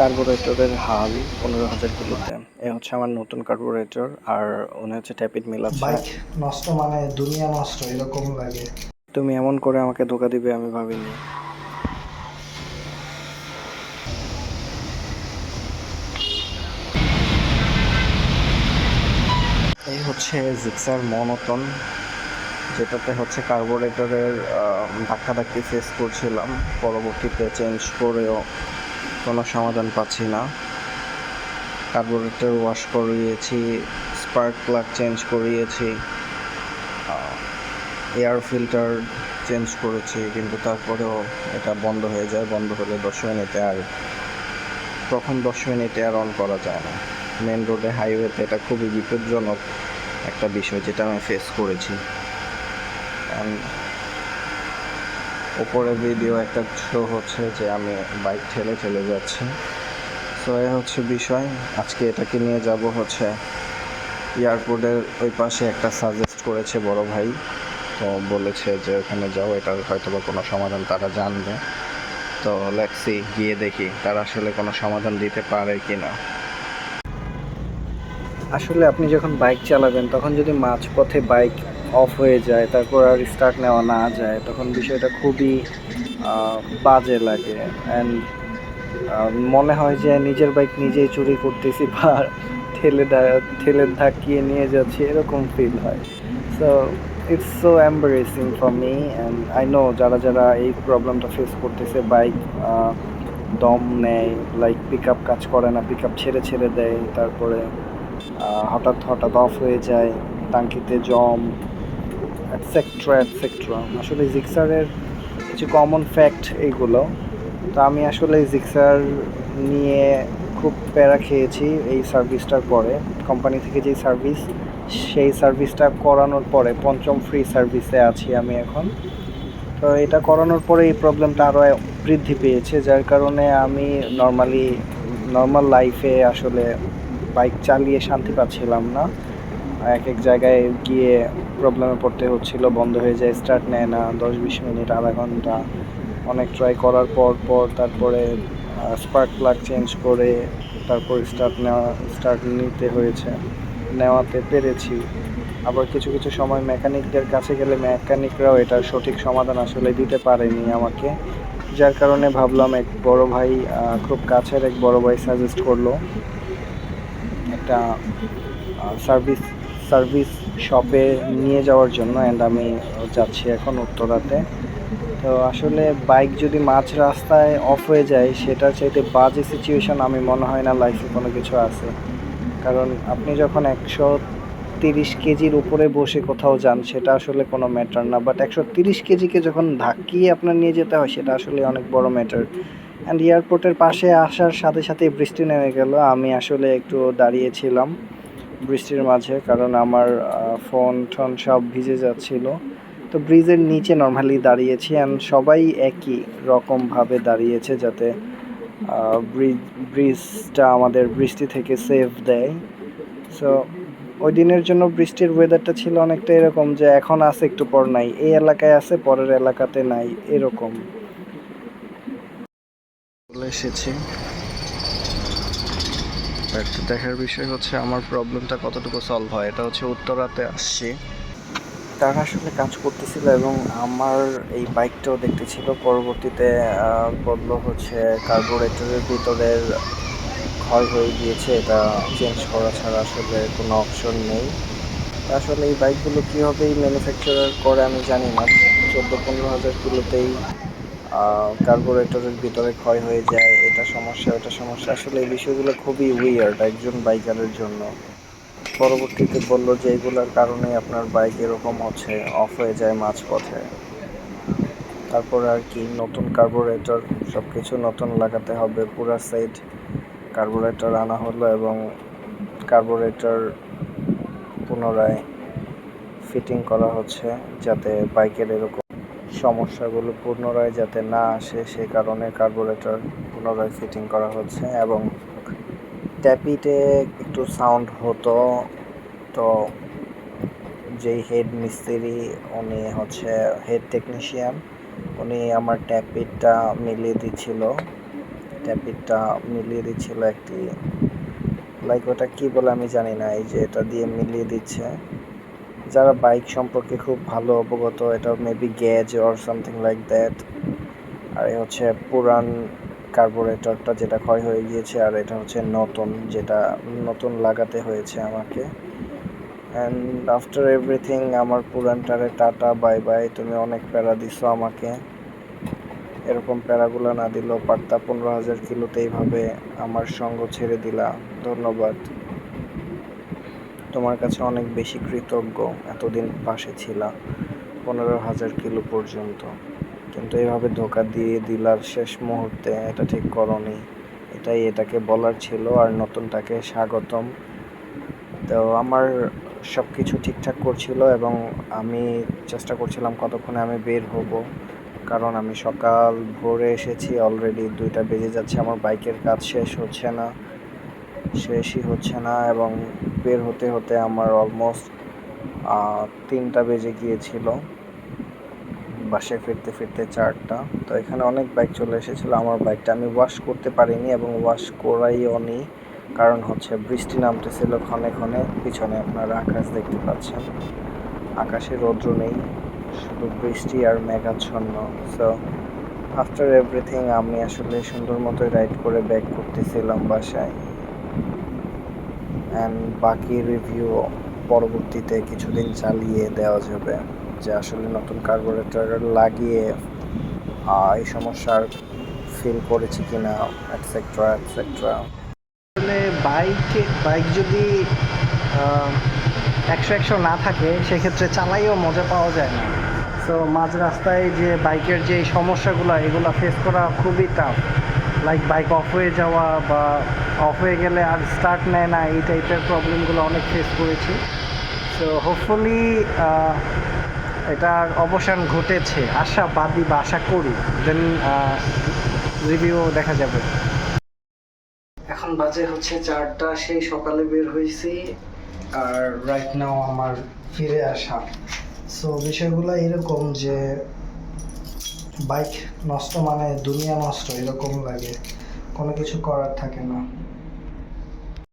কার্বোরেটরের হাল পনেরো হাজার কিলোতে এ হচ্ছে আমার নতুন কার্বোরেটর আর উনি হচ্ছে ট্যাপিড মিলাচ্ছে বাইক নষ্ট মানে দুনিয়া নষ্ট এরকম লাগে। তুমি এমন করে আমাকে ধোকা দিবে আমি ভাবিনি। এই হচ্ছে জিক্সার মনোটন যেটাতে হচ্ছে কার্বোরেটরের ধাক্কাধাক্কি ফেস করছিলাম। পরবর্তীতে চেঞ্জ করেও কোনো সমাধান পাচ্ছি না। কার্বোরেটর ওয়াশ করিয়েছি স্পার্ক প্লাগ চেঞ্জ করিয়েছি এয়ার ফিল্টার চেঞ্জ করেছি, কিন্তু তারপরেও এটা বন্ধ হয়ে যায়। বন্ধ হলে দশ মিনিটে আর প্রথম দশ মিনিটে আর অন করা যায় না। মেন রোডে হাইওয়েতে এটা খুবই বিপজ্জনক একটা বিষয় যেটা আমি ফেস করেছি। And উপরে ভিডিও একটা শো হচ্ছে যে আমি বাইক ঠেলে ঠেলে যাচ্ছি। সো এ হচ্ছে বিষয়। আজকে এটাকে নিয়ে যাব হচ্ছে এয়ারপোর্টের ওই পাশে একটা সাজেস্ট করেছে বড় ভাই। তো বলেছে যে ওখানে যাও, এটার হয়তো বা কোনো সমাধান তারা জানবে। তো লেটসি গিয়ে দেখি তারা আসলে কোনো সমাধান দিতে পারে কি না আসলে আপনি যখন বাইক চালাবেন, তখন যদি মাঝপথে বাইক অফ হয়ে যায়, তারপর আর স্টার্ট নেওয়া না যায়, তখন বিষয়টা খুবই বাজে লাগে। অ্যান্ড মনে হয় যে নিজের বাইক নিজেই চুরি করতেছি বা ঠেলে ঠেলে ধাক্কিয়ে নিয়ে যাচ্ছি, এরকম ফিল হয়। So it's so embarrassing for me and I know যারা যারা এই প্রবলেমটা ফেস করতেছে বাইক দম নেয় লাইক পিক আপ কাজ করে না পিক আপ ছেড়ে ছেড়ে দেয়, তারপরে হঠাৎ হঠাৎ অফ হয়ে যায়, টাঙ্কিতে জম অ্যাটসেট্রা অ্যাটসেট্রা আসলে জিক্সারের কিছু কমন ফ্যাক্ট এইগুলো। তো আমি আসলে জিক্সার নিয়ে খুব প্যারা খেয়েছি এই সার্ভিসটার পরে। কোম্পানি থেকে যেই সার্ভিস সেই সার্ভিসটা করানোর পরে, পঞ্চম ফ্রি সার্ভিসে আছি আমি এখন। তো এটা করানোর পরে এই প্রবলেমটা আরও বৃদ্ধি পেয়েছে, যার কারণে আমি নর্মালি নর্মাল লাইফে আসলে বাইক চালিয়ে শান্তি পাচ্ছিলাম না। এক এক জায়গায় গিয়ে প্রবলেমে পড়তে হচ্ছিল, বন্ধ হয়ে যায় স্টার্ট নেয় না দশ বিশ মিনিট, আধা ঘণ্টা। অনেক ট্রাই করার পর পর তারপরে স্পার্ক প্লাগ চেঞ্জ করে তারপর স্টার্ট নেওয়া স্টার্ট নিতে হয়েছে। নেওয়াতে পেরেছি। আবার কিছু কিছু সময় মেকানিকদের কাছে গেলে মেকানিকরাও এটার সঠিক সমাধান আসলে দিতে পারেনি আমাকে। যার কারণে ভাবলাম এক বড় ভাই খুব কাছের এক বড় ভাই সাজেস্ট করল। একটা সার্ভিস সার্ভিস শপে নিয়ে যাওয়ার জন্য অ্যান্ড আমি যাচ্ছি এখন উত্তরাতে। তো আসলে বাইক যদি মাঝ রাস্তায় অফ হয়ে যায়, সেটার চাইতে বাজে সিচুয়েশন আমি মনে হয় না লাইফে কোনো কিছু আছে। কারণ আপনি যখন একশো তিরিশ কেজির উপরে বসে কোথাও যান, সেটা আসলে কোনো ম্যাটার না। বাট একশো তিরিশ কেজিকে যখন ধাক্কিয়ে আপনার নিয়ে যেতে হয়, সেটা আসলে অনেক বড় ম্যাটার অ্যান্ড এয়ারপোর্টের পাশে আসার সাথে সাথে বৃষ্টি নেমে গেল, আমি আসলে একটু দাঁড়িয়েছিলাম। বৃষ্টির মাঝে, কারণ আমার ফোন টোন সব ভিজে যাচ্ছিল। তো ব্রিজের নিচে নর্মালি দাঁড়িয়েছি অ্যান্ড সবাই একই রকমভাবে দাঁড়িয়েছে যাতে ব্রিজ, ব্রিজটা আমাদের বৃষ্টি থেকে সেভ দেয়। সো ওই দিনের জন্য বৃষ্টির ওয়েদারটা ছিল অনেকটা এরকম যে এখন আছে একটু পর নাই, এই এলাকায় আছে, পরের এলাকাতে নাই, এরকম। চলে এসেছি। বাট দেখার বিষয় হচ্ছে আমার প্রবলেমটা কতটুকু সলভ হয়? এটা হচ্ছে উত্তরাতে আসছি। তারা আসলে কাজ করতেছিল এবং আমার এই বাইকটাও দেখতেছিল। পরবর্তীতে বলল হচ্ছে কার্বোরেটরের ভিতরের ক্ষয় হয়ে গিয়েছে। এটা চেঞ্জ করা ছাড়া আসলে কোনো অপশন নেই। আসলে এই বাইকগুলো কীভাবেই ম্যানুফ্যাকচারার করে আমি জানি না। চোদ্দ পনেরো হাজার কিলোতেই কার্বোরেটরের ভিতরে ক্ষয় হয়ে যায়, এটা সমস্যা এটা সমস্যা। আসলে এই বিষয়গুলো খুবই উইয়ার্ড একজন বাইকারের জন্য। পরবর্তীতে বলল যে এগুলোর কারণে আপনার বাইক এরকম হচ্ছে অফ হয়ে যায় মাঝপথে। তারপর আর কি, নতুন কার্বোরেটর সব কিছু নতুন লাগাতে হবে, পুরা সাইড কার্বোরেটর আনা হলো এবং কার্বোরেটর পুনরায় ফিটিং করা হচ্ছে যাতে বাইকের এরকম সমস্যাগুলো পুনরায় যাতে না আসে, সে কারণে কার্বোরেটর পুনরায় ফিটিং করা হচ্ছে এবং ট্যাপিতে একটু সাউন্ড হতো। তো যেই হেড মিস্ত্রি, উনি হচ্ছে হেড টেকনিশিয়ান উনি আমার ট্যাপিটটা মিলিয়ে দিচ্ছিল। ক্যাপিটটা মিলিয়ে দিচ্ছিল একটি লাইক ওটা কী বলে আমি জানি না, এই যে এটা দিয়ে মিলিয়ে দিচ্ছে। যারা বাইক সম্পর্কে খুব ভালো অবগত এটা maybe gas or something like that আর এই হচ্ছে পুরান কার্বোরেটরটা যেটা ক্ষয় হয়ে গিয়েছে, আর এটা হচ্ছে নতুন, যেটা নতুন লাগাতে হয়েছে আমাকে। অ্যান্ড আফটার এভরিথিং আমার পুরানটারে টাটা বাই বাই তুমি অনেক প্যারা দিছো আমাকে। এরকম প্যারাগুলো না দিলেও পারতা, পনেরো হাজার কিলোতে এইভাবে আমার সঙ্গ ছেড়ে দিলা। ধন্যবাদ। তোমার কাছে অনেক বেশি কৃতজ্ঞ, এতদিন পাশে ছিলা, পনেরো হাজার কিলো পর্যন্ত। কিন্তু এইভাবে ধোকা দিয়ে দিলার শেষ মুহূর্তে এটা ঠিক করনি। এটাই এটাকে বলার ছিল আর নতুনটাকে স্বাগতম। তো আমার সব কিছু ঠিকঠাক করছিল এবং আমি চেষ্টা করছিলাম কতক্ষণে আমি বের হব। কারণ আমি সকাল ভোরে এসেছি, অলরেডি দুইটা বেজে যাচ্ছে, আমার বাইকের কাজ শেষ হচ্ছে না। শেষই হচ্ছে না এবং বের হতে হতে আমার অলমোস্ট তিনটা বেজে গিয়েছিল। বাসায় ফিরতে ফিরতে চারটা। তো এখানে অনেক বাইক চলে এসেছিল। আমার বাইকটা আমি ওয়াশ করতে পারিনি এবং ওয়াশ করাইও নি। কারণ হচ্ছে বৃষ্টি নামতেছিল ক্ষণে ক্ষণে। পিছনে আপনারা আকাশ দেখতে পাচ্ছেন। আকাশে রৌদ্র নেই। শুধু বৃষ্টি আর মেঘাচ্ছন্ন। সো আফটার এভরিথিং আমি আসলে সুন্দর মতো রাইড করে ব্যাক করতেছিলাম বাসায়। অ্যান্ড বাকি রিভিউ পরবর্তীতে কিছুদিন চালিয়ে দেওয়া যাবে। যে আসলে নতুন কার্বোরেটর লাগিয়ে এই সমস্যার ফিল করেছি কিনা এটসেট্রা এটসেট্রা আসলে বাইকে বাইক যদি একশো একশো না থাকে, সেক্ষেত্রে চালাইও মজা পাওয়া যায় না। তো মাঝ রাস্তায় যে বাইকের যে সমস্যাগুলো, এগুলো ফেস করা খুবই টাফ লাইক বাইক অফ হয়ে যাওয়া বা অফ হয়ে গেলে আর স্টার্ট নেয় না, এই টাইপের প্রবলেমগুলো অনেক ফেস করেছি। সো হোপফুলি এটার অবসান ঘটেছে। আশাবাদী বা আশা করি। দেন রিভিউ দেখা যাবে। এখন বাজে হচ্ছে চারটা, সেই সকালে বের হয়েছি। আর রাইট নাও আমার ফিরে আসা। সো বিষয়গুলো এরকম যে বাইক নষ্ট মানে দুনিয়া নষ্ট এরকম লাগে। কোনো কিছু করার থাকে না।